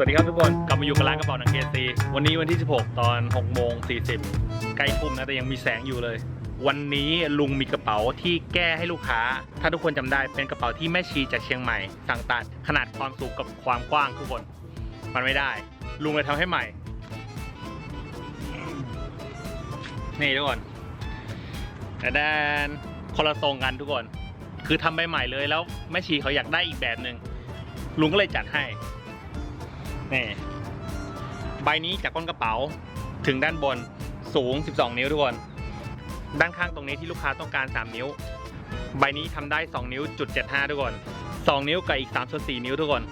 สวัสดีครับทุกคนกลับมาอยู่กับร้านกระเป๋าหนังเคซีวันนี้วันที่ 16 ตอน6โมง40 ใกล้ทุ่มนะแต่ยังมีแสงอยู่เลย วันนี้ลุงมีกระเป๋าที่แก้ให้ลูกค้า ถ้าทุกคนจำได้เป็นกระเป๋าที่แม่ชีจากเชียงใหม่ สั่งตัดขนาดความสูงกับความกว้างทุกคน มันไม่ได้ ลุงเลยทำให้ใหม่ นี่ทุกคนแต่ด้านคนละทรงกันทุกคน คือทำใบใหม่เลยแล้วแม่ชีเขาอยากได้อีกแบบหนึ่งลุงก็เลยจัดให้ นี่ใบนี้จากก้นกระเป๋าถึงด้านบนสูง 12 นิ้วทุกคน ด้านข้างตรงนี้ที่ลูกค้าต้องการ 3 นิ้ว ใบนี้ทำได้ 2 นิ้วจุด75 ทุกคน 2 นิ้วกับอีก3ส่วน4นิ้วทุกคน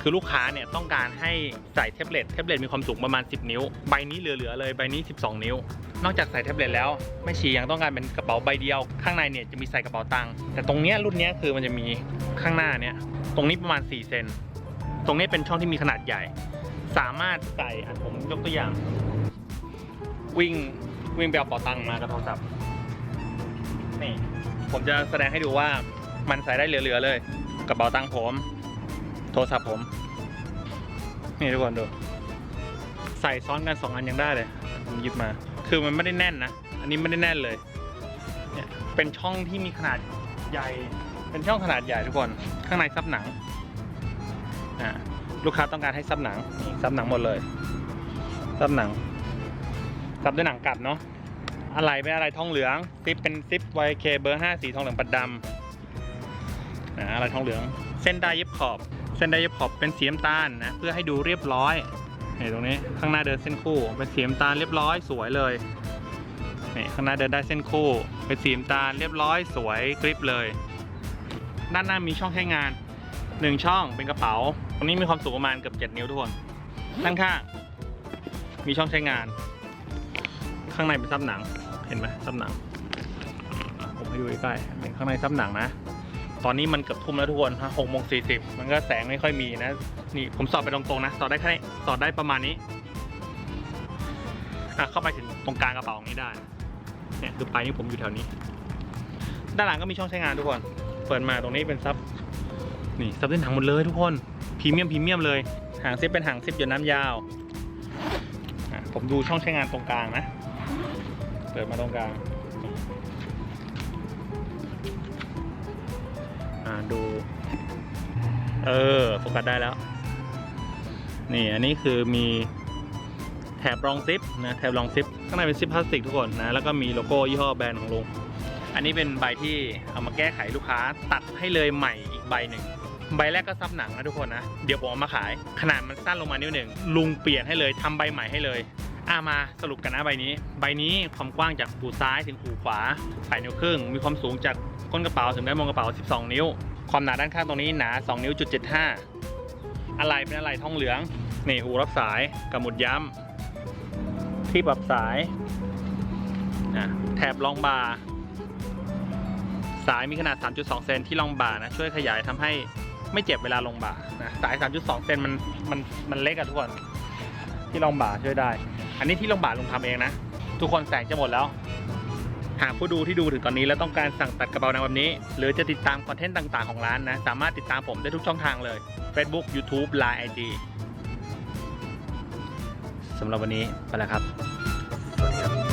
คือลูกค้าเนี่ยต้องการให้ใส่แท็บเล็ตแท็บเล็ตมีความสูงประมาณ 10 นิ้ว ใบนี้เหลือๆเลยใบนี้ 12 นิ้ว นอกจากใส่แท็บเล็ตแล้วแม่ชียังต้องการเป็นกระเป๋าใบเดียว ข้างในเนี่ยจะมีใส่กระเป๋าตังค์แต่ตรงเนี้ยรุ่นเนี้ยคือมันจะมีข้างหน้าเนี่ยตรงนี้ประมาณ 4 เซน ตรงนี้เป็นช่องที่มีขนาดใหญ่ สามารถใส่ผมยกตัวอย่าง วิ่งวิ่งไปเอาเป๋าตังค์มากับโทรศัพท์นี่ผมจะแสดงให้ดูว่ามันใส่ได้เหลือๆเลยกระเป๋าตังค์ผม โทรศัพท์ผม นี่ทุกคนดู ใส่ซ้อนกันสองอันยังได้เลยผมหยิบมา คือมันไม่ได้แน่นนะ อันนี้ไม่ได้แน่นเลยเนี่ยเป็นช่องที่มีขนาดใหญ่ เป็นช่องขนาดใหญ่ทุกคน ข้างในซับหนัง อ่าลูกค้าต้องการให้ซับหนังซับหนังหมดเลยซับหนังซับด้วยหนังกัดเนาะอะไรเป็นอะไรทองเหลืองซิปเป็นซิป YK เบอร์5สีทองเหลืองปัดดำนะอะไรทองเหลือง เส้นได้เย็บขอบ เส้นได้เย็บขอบเป็นสีน้ำตาลนะเพื่อให้ดูเรียบร้อยนี่ตรงนี้ข้างหน้าเดินเส้นคู่เป็นสีน้ำตาลเรียบร้อยสวยเลยนี่ข้างหน้าเดินได้เส้นคู่เป็นสีน้ำตาลเรียบร้อยสวยกริบเลย ด้านหน้ามีช่องใช้งานหนึ่งช่องเป็นกระเป๋า รงนี้มีความสูงประมาณเกือบ7นิ้วทุกคนด้านข้างมีช่องใช้งาน ข้างในเป็นซับหนัง เห็นไหมซับหนัง ผมให้ดูใกล้ๆเป็นข้างในซับหนังนะ ตอนนี้มันเกือบทุ่มแล้วทุกคนฮะหกโมงสี่สิบมันก็แสงไม่ค่อยมีนะ นี่ผมสอดไปตรงๆนะ สอดได้แค่นี้สอดได้ประมาณนี้อะเข้าไปถึงตรงกลางกระเป๋าตรงนี้ได้ เนี่ยคือไปนิ้วผมอยู่แถวนี้ ด้านหลังก็มีช่องใช้งานทุกคน เปิดมาตรงนี้เป็นซับ นี่ซับด้วยหนังหมดเลยทุกคน รีเมียมพรีเมียมเลย หางซิปเป็นหางซิปหยดน้ำยาวผมดูช่องใช้งานตรงกลางนะเปิดมาตรงกลางดู เออโฟกัสได้แล้ว นี่อันนี้คือมีแถบรองซิปนะแถบรองซิปข้างในเป็นซิปพลาสติกทุกคนนะแล้วก็มีโลโก้ยี่ห้อแบรนด์ของลุงอันนี้เป็นใบที่เอามาแก้ไขลูกค้าตัดให้เลยใหม่อีกใบหนึ่ง ใบแรกก็ซับหนังนะทุกคนนะ เดี๋ยวผมเอามาขาย ขนาดมันสั้นลงมานิดหนึ่งลุงเปลี่ยนให้เลยทำใบใหม่ให้เลยอามาสรุปกันนะใบนี้ ใบนี้ความกว้างจากหูซ้ายถึงหูขวา8นิ้วครึ่ง มีความสูงจากก้นกระเป๋าถึงด้านบนกระเป๋า 12 นิ้ว ความหนาด้านข้างตรงนี้หนา 2 นิ้วจุด75อะไรเป็นอะไรทองเหลือง นี่หูรับสายกับหมุดย้ำ ที่ปรับสายนะแถบรองบาสายมีขนาด 3.2 เซนที่รองบ่านะช่วยขยายทำให้ ไม่เจ็บเวลาลงบ่านะสาย3.2เซนมันมันมันเล็กอะทุกคนที่รองบ่าช่วยได้ อันนี้ที่รองบ่าลงทำเองนะ ทุกคนแสงจะหมดแล้ว หากผู้ดูที่ดูถึงตอนนี้แล้วต้องการสั่งตัดกระเป๋าหนังแบบนี้ หรือจะติดตามคอนเทนต์ต่างๆของร้านนะ สามารถติดตามผมได้ทุกช่องทางเลย Facebook YouTube Line IG สำหรับวันนี้ไปแล้วครับสวัสดีครับ